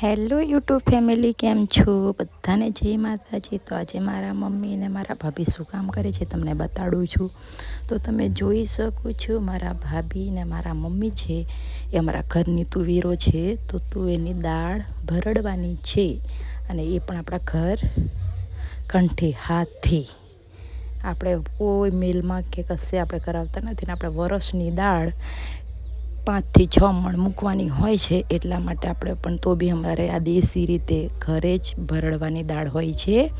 Hello YouTube family, કેમ છો? બધાને જય માતાજી. તો આજે મારા મમ્મી અને મારા ભાભી શું કામ કરે છે તમને બતાડું છું. તો તમે જોઈ શકો છો, મારા ભાભી ને મારા મમ્મી છે, એ અમારા ઘરની તુવેરો છે. તો તુવેરની દાળ ભરડવાની છે અને એ પણ આપણા ઘર કંઠી હાથથી આપણે કોઈ મિલમાં કે કશે આપણે કરાવતા નથી ને આપણે વરસની દાળ પાંચથી છ મણ મૂકવાની હોય છે એટલા માટે આપણે પણ તો બી અમારે આ દેશી રીતે ઘરે જ ભરડવાની દાળ હોય છે.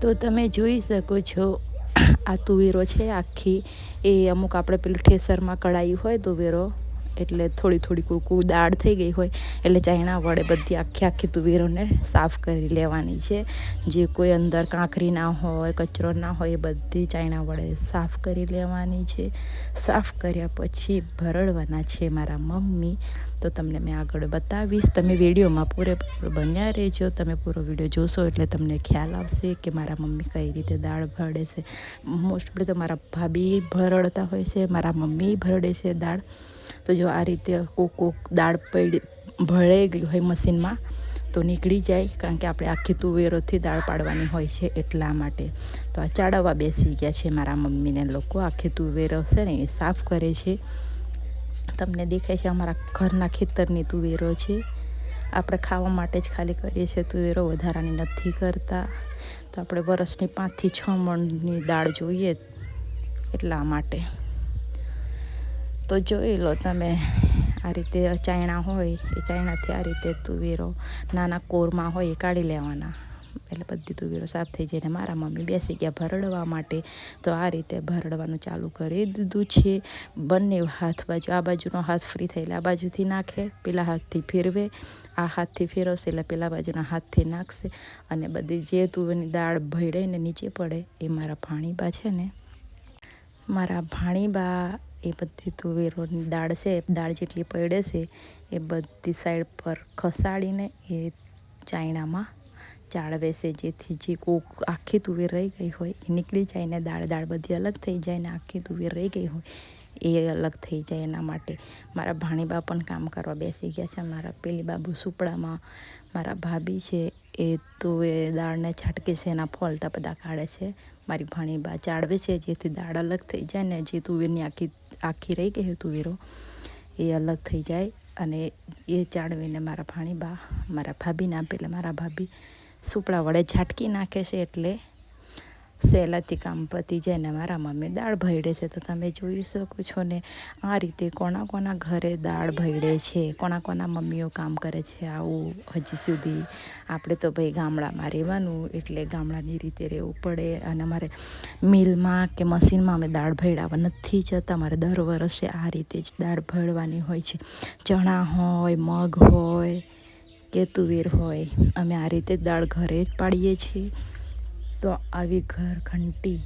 તો તમે જોઈ શકો છો, આ તુવેરો છે આખી. એ અમુક આપણે પેલું ઠેસરમાં કઢાઈ હોય તુવેરો. એટલે થોડી થોડી કુકુ દાળ થઈ ગઈ હોય એટલે ચાયણા વડે બધી આખી આખી તુવેરોને સાફ કરી લેવાની છે. જે કોઈ અંદર કાંકરી ના હોય, કચરો ના હોય એ બધી ચાયણા વડે સાફ કરી લેવાની છે. સાફ કર્યા પછી ભરડવાના છે મારા મમ્મી. તો તમને મેં આગળ બતાવીશ. તમે વિડીયોમાં પૂરેપૂરો બન્યા રહેજો. તમે પૂરો વીડિયો જોશો એટલે તમને ખ્યાલ આવશે કે મારા મમ્મી કઈ રીતે દાળ ભરડે છે. મોસ્ટલી તો મારા ભાભી ભરડતા હોય છે, મારા મમ્મી ભરડે છે દાળ. તો જો આ રીતે કોક કોક દાળ પડી ભળાઈ ગઈ હોય મશીનમાં, તો નીકળી જાય, કારણ કે આપણે આખી તુવેરોથી દાળ પાડવાની હોય છે એટલા માટે. તો આ ચાળવવા બેસી ગયા છે મારા મમ્મીને લોકો. આખી તુવેરો છે ને એ સાફ કરે છે. તમને દેખાય છે અમારા ઘરના ખેતરની તુવેરો છે. આપણે ખાવા માટે જ ખાલી કરીએ છીએ તુવેરો, વધારાની નથી કરતા. તો આપણે વરસની પાંચથી છ મણની દાળ જોઈએ એટલા માટે. તો જોઈ લો તમે આ રીતે ચાયણા હોય એ ચાયણાથી આ રીતે તુવેરો નાના કોરમાં હોય એ કાઢી લેવાના. એટલે બધી તુવેરો સાફ થઈ જાય ને મારા મમ્મી બેસી ગયા ભરડવા માટે. તો આ રીતે ભરડવાનું ચાલુ કરી દીધું છે. બંને હાથ બાજુ, આ બાજુનો હાથ ફ્રી થયેલા આ બાજુથી નાખે, પેલા હાથથી ફેરવે. આ હાથથી ફેરવશે એટલે પેલા બાજુના હાથથી નાખશે અને બધી જે તુવેરની દાળ ભળે નીચે પડે એ મારા ભાણીબા છે ને. મારા ભાણીબા એ બધી તુવેરોની દાળ છે દાળ જેટલી પડે છે, એ બધી સાઈડ પર ખસાડીને એ ચાયણામાં ચાળવે છે. જેથી જે કોક આખી તુવેર રહી ગઈ હોય, એ નીકળી જાય ને દાળ દાળ બધી અલગ થઈ જાય ને આખી તુવેર રહી ગઈ હોય, એ અલગ થઈ જાય એના માટે. મારા ભાણીબા પણ કામ કરવા બેસી ગયા છે. મારા પેલી બાબુ સુપડામાં, મારા ભાભી છે, એ તુવેર દાળને છાટકે છે, એના ફોલ્ટા બધા કાઢે છે. મારી ભાણીબા ચાળવે છે, જેથી દાળ અલગ થઈ જાય ને જે તુવેરની આખી આખી રહી ગઈ હતું તુવેરો એ અલગ થઈ જાય અને એ ચાળવીને મારા ભાણીબા, મારા ભાભીને આપે મારા ભાભી, સુપડા વડે ઝાટકી નાખે છે એટલે સહેલાથી કામ પતી જાય ને મારા મમ્મી દાળ ભયડે છે, તો તમે જોઈ શકો છો ને આ રીતે કોના કોના ઘરે દાળ ભયડે છે, કોના કોના મમ્મીઓ કામ કરે છે, આવું હજી સુધી આપણે તો ભાઈ ગામડામાં રહેવાનું, એટલે ગામડાની રીતે રહેવું પડે. અને અમારે મિલમાં કે મશીનમાં અમે દાળ ભયડાવા નથી જતા મારે દર વર્ષે આ રીતે જ દાળ ભળવાની હોય છે. ચણા હોય, મગ હોય કે તુવેર હોય, અમે આ રીતે દાળ ઘરે જ પાડીએ છીએ. તો આવી ઘર ઘંટી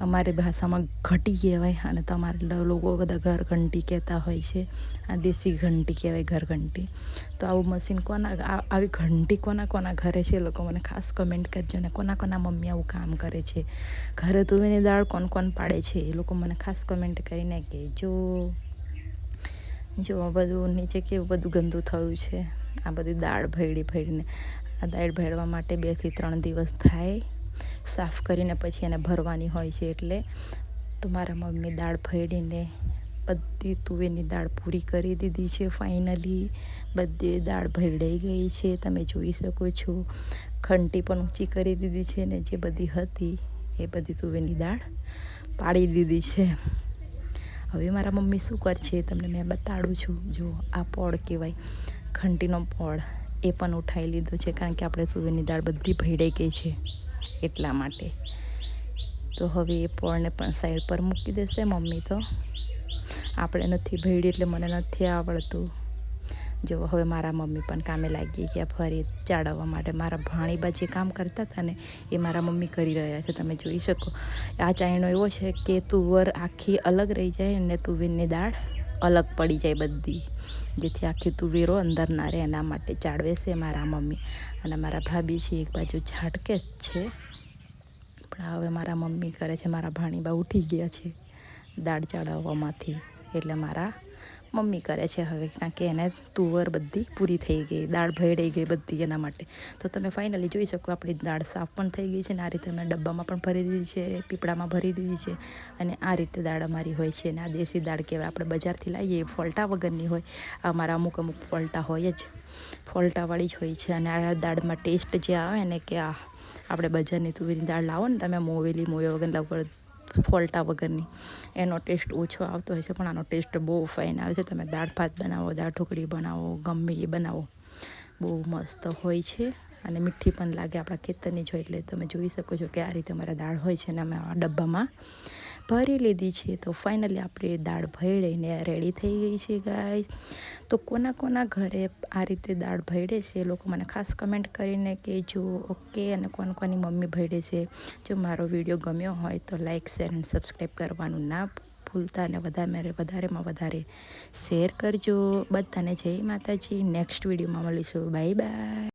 અમારી ભાષામાં ઘટી કહેવાય અને તમારે લોકો બધા ઘર ઘંટી કહેતા હોય છે. આ દેશી ઘંટી કહેવાય, ઘર ઘંટી. તો આવું મશીન કોના આવી ઘંટી કોના કોના ઘરે છે? એ લોકો મને ખાસ કમેન્ટ કરજો ને કોના કોના મમ્મી આવું કામ કરે છે? ઘરે તુવેરની દાળ કોણ કોણ પાડે છે? એ લોકો મને ખાસ કમેન્ટ કરીને કહેજો. જો બધું નીચે કેવું બધું ગંદુ થયું છે? આ બધી દાળ ભેળી ભેળીને આ દાળ ભેળવા માટે બેથી ત્રણ દિવસ થાય. સાફ કરીને પછી એને ભરવાની હોય છે એટલે તો મારા મમ્મી દાળ ભેળીને બધી તુવેરની દાળ પૂરી કરી દીધી છે ફાઇનલી. બધી દાળ ભેળાઈ ગઈ છે, તમે જોઈ શકો છો. ખંટી પણ ઊંચી કરી દીધી છે ને જે બધી હતી એ બધી તુવેરની દાળ પાડી દીધી છે. હવે મારા મમ્મી શું કરશે તમને મેં બતાડું છું. જો આ પોળ કહેવાય, ઘંટીનો પોળ. એ પણ ઉઠાવી લીધો છે, કારણ કે આપણે તુવેરની દાળ બધી ભેડાઈ ગઈ છે એટલા માટે. તો હવે એ પોળને પણ સાઈડ પર મૂકી દેશે મમ્મી તો. આપણે નથી ભેડી એટલે મને નથી આવડતું. જો, હવે મારા મમ્મી પણ કામે લાગી ગયા, ફરી ચાળવવા માટે. મારા ભાણીબા જે કામ કરતા હતા ને, એ મારા મમ્મી કરી રહ્યા છે, તમે જોઈ શકો. આ ચાયણો એવો છે કે તુવર આખી અલગ રહી જાય અને તુવેરની દાળ. અલગ પડી જાય બધી. જેથી આખી તુવેરો અંદર ના રહે, એના માટે ચાળવે છે મારા મમ્મી. અને મારા ભાભી છે, એક બાજુ ઝાટકે જ છે. પણ હવે મારા મમ્મી કરે છે, મારા ભાણીબા ઉઠી ગયા છે દાળ ચડાવવામાંથી એટલે મારા મમ્મી કરે છે હવે, કારણ કે એને તુવર બધી પૂરી થઈ ગઈ, દાળ ભેળાઈ ગઈ બધી એના માટે. તો તમે ફાઇનલી જોઈ શકો આપણી દાળ સાફ પણ થઈ ગઈ છે ને આ રીતે અમે ડબ્બામાં પણ ભરી દીધી છે, પીપળામાં ભરી દીધી છે અને આ રીતે દાળ અમારી હોય છે અને આ દેશી દાળ કહેવાય. આપણે બજારથી લાવીએ ફોલ્ટા વગરની હોય, અમારા અમુક અમુક ફોલ્ટા હોય જ, ફોલ્ટાવાળી જ હોય છે અને આ દાળમાં ટેસ્ટ જે આવે ને કે આ, આપણે બજારની તુવેરની દાળ લાવો ને તમે, મોવેલી મોવે વગર લાવો ફોલ્ટા વગરની. એનો ટેસ્ટ ઓછો આવતો હોય છે, પણ આનો ટેસ્ટ બહુ ફાઇન આવે છે. તમે દાળ ભાત બનાવો, દાળ ઢોકળી બનાવો, ગમે એ બનાવો. બહુ મસ્ત હોય છે અને મીઠી પણ લાગે આપણા ખેતરની જો એટલે તમે જોઈ શકો છો કે આ રીતે અમારા દાળ હોય છે અને અમે આ ડબ્બામાં ભરી લીધી છે તો ફાઇનલી આપણે દાળ ભેળીને રેડી થઈ ગઈ છે ગાય તો કોના કોના ઘરે આ રીતે દાળ ભેળે છે, એ લોકો મને ખાસ કમેન્ટ કરીને કહેજો ઓકે અને કોણ કોની મમ્મી ભેળે છે, જો મારો વીડિયો ગમ્યો હોય તો લાઇક શેર અને સબસ્ક્રાઈબ કરવાનું ના ભૂલતા અને વધારે વધારેમાં વધારે શેર કરજો. બધાને જય માતાજી. નેક્સ્ટ વિડીયોમાં મળીશું. Bye bye